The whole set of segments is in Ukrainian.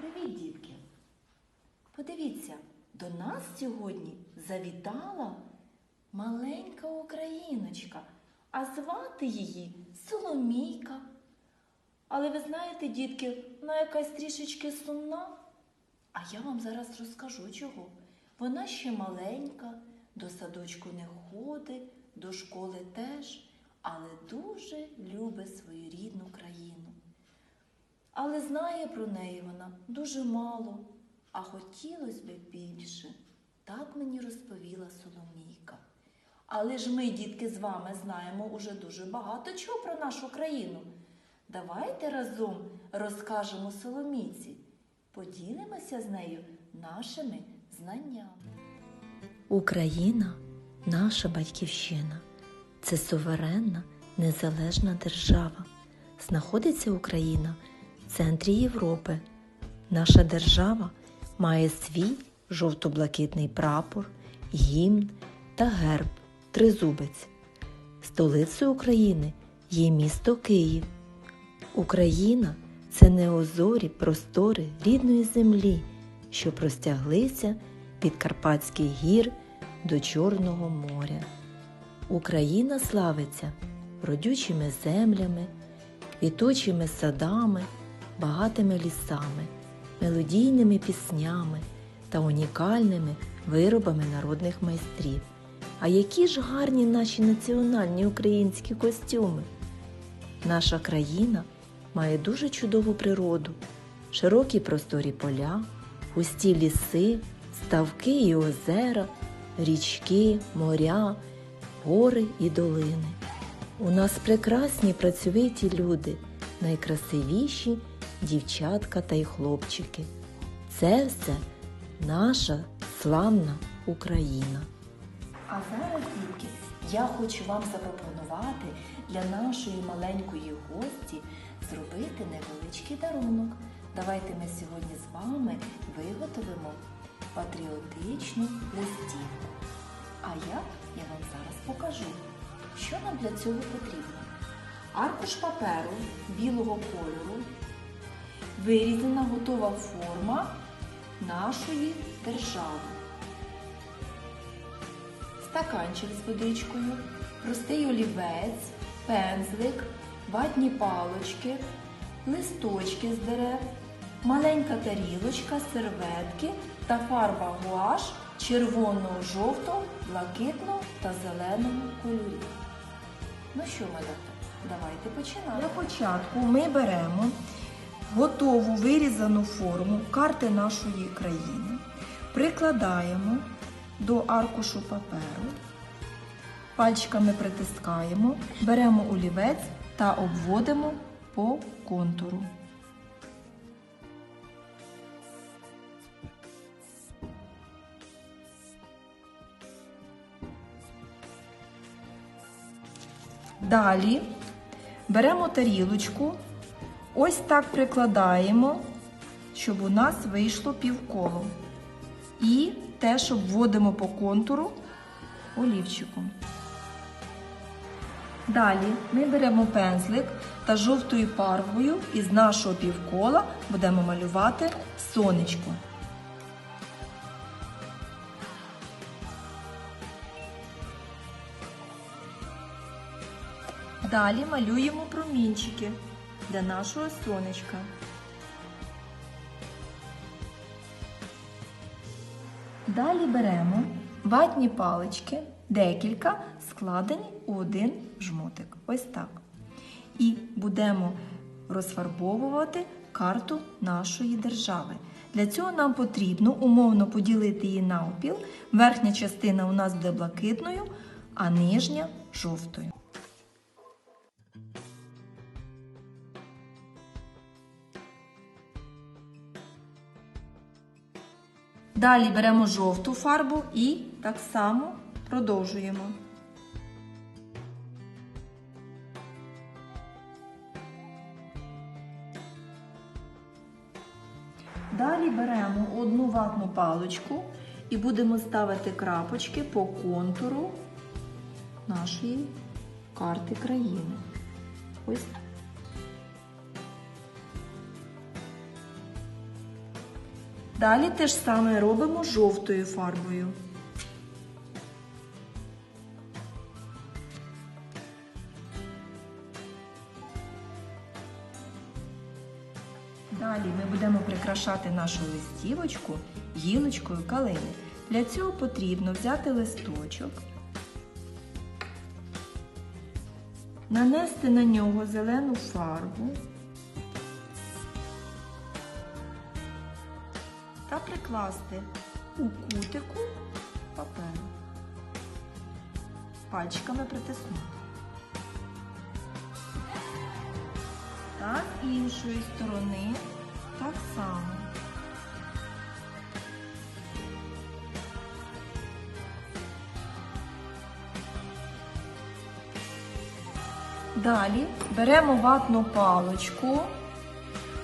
Привіт, дітки! Подивіться, до нас сьогодні завітала маленька україночка, а звати її Соломійка. Але ви знаєте, дітки, вона якась трішечки сумна. А я вам зараз розкажу чого. Вона ще маленька, до садочку не ходить, до школи теж, але дуже любить свою рідну країну. Але знає про неї вона дуже мало, а хотілося б більше. Так мені розповіла Соломійка. Але ж ми, дітки, з вами знаємо уже дуже багато чого про нашу країну. Давайте разом розкажемо Соломійці, поділимося з нею нашими знаннями. Україна наша батьківщина. Це суверенна, незалежна держава. Знаходиться Україна центрі Європи. Наша держава має свій жовто-блакитний прапор, гімн та герб тризубець. Столицею України є місто Київ. Україна це неозорі простори рідної землі, що простяглися від Карпатських гір до Чорного моря. Україна славиться родючими землями, квітучими садами, багатими лісами, мелодійними піснями та унікальними виробами народних майстрів. А які ж гарні наші національні українські костюми! Наша країна має дуже чудову природу, широкі просторі поля, густі ліси, ставки і озера, річки, моря, гори і долини. У нас прекрасні працьовиті люди, найкрасивіші дівчатка та й хлопчики. Це все наша славна Україна. А зараз, дітки, я хочу вам запропонувати для нашої маленької гості зробити невеличкий дарунок. Давайте ми сьогодні з вами виготовимо патріотичну листівку. А я, я вам зараз покажу, що нам для цього потрібно. Аркуш паперу білого кольору, вирізана готова форма нашої держави стаканчик з водичкою, простий олівець, пензлик, ватні палочки, листочки з дерев, маленька тарілочка, серветки та фарба гуаш червоного, жовтого, блакитного та зеленого кольорів. Ну що, малята, давайте починаємо. Для початку ми беремо готову вирізану форму карти нашої країни, прикладаємо до аркушу паперу, пальчиками притискаємо, беремо олівець та обводимо по контуру. Далі беремо тарілочку, ось так прикладаємо, щоб у нас вийшло півколо. І теж обводимо по контуру олівчиком. Далі ми беремо пензлик та жовтою фарбою із нашого півкола будемо малювати сонечко. Далі малюємо промінчики для нашого сонечка. Далі беремо ватні палички, декілька складені у один жмотик. Ось так. І будемо розфарбовувати карту нашої держави. Для цього нам потрібно умовно поділити її навпіл. Верхня частина у нас буде блакитною, а нижня жовтою. Далі беремо жовту фарбу і так само продовжуємо. Далі беремо одну ватну паличку і будемо ставити крапочки по контуру нашої карти країни. Ось Далі те ж саме робимо жовтою фарбою. Далі ми будемо прикрашати нашу листівочку гілочкою калини. Для цього потрібно взяти листочок, нанести на нього зелену фарбу прикласти у кутику паперу. Пальчиками притиснути. Та з іншої сторони так само. Далі беремо ватну паличку,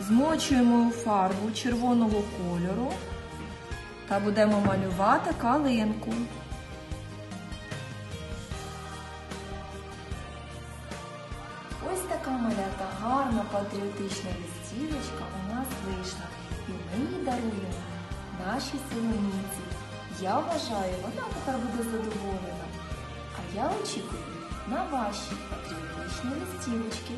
змочуємо у фарбу червоного кольору та будемо малювати калинку. Ось така малята гарна патріотична листівочка у нас вийшла. І ми її даруємо нашій соломійці. Я вважаю, вона тепер буде задоволена. А я очікую на ваші патріотичні листівочки.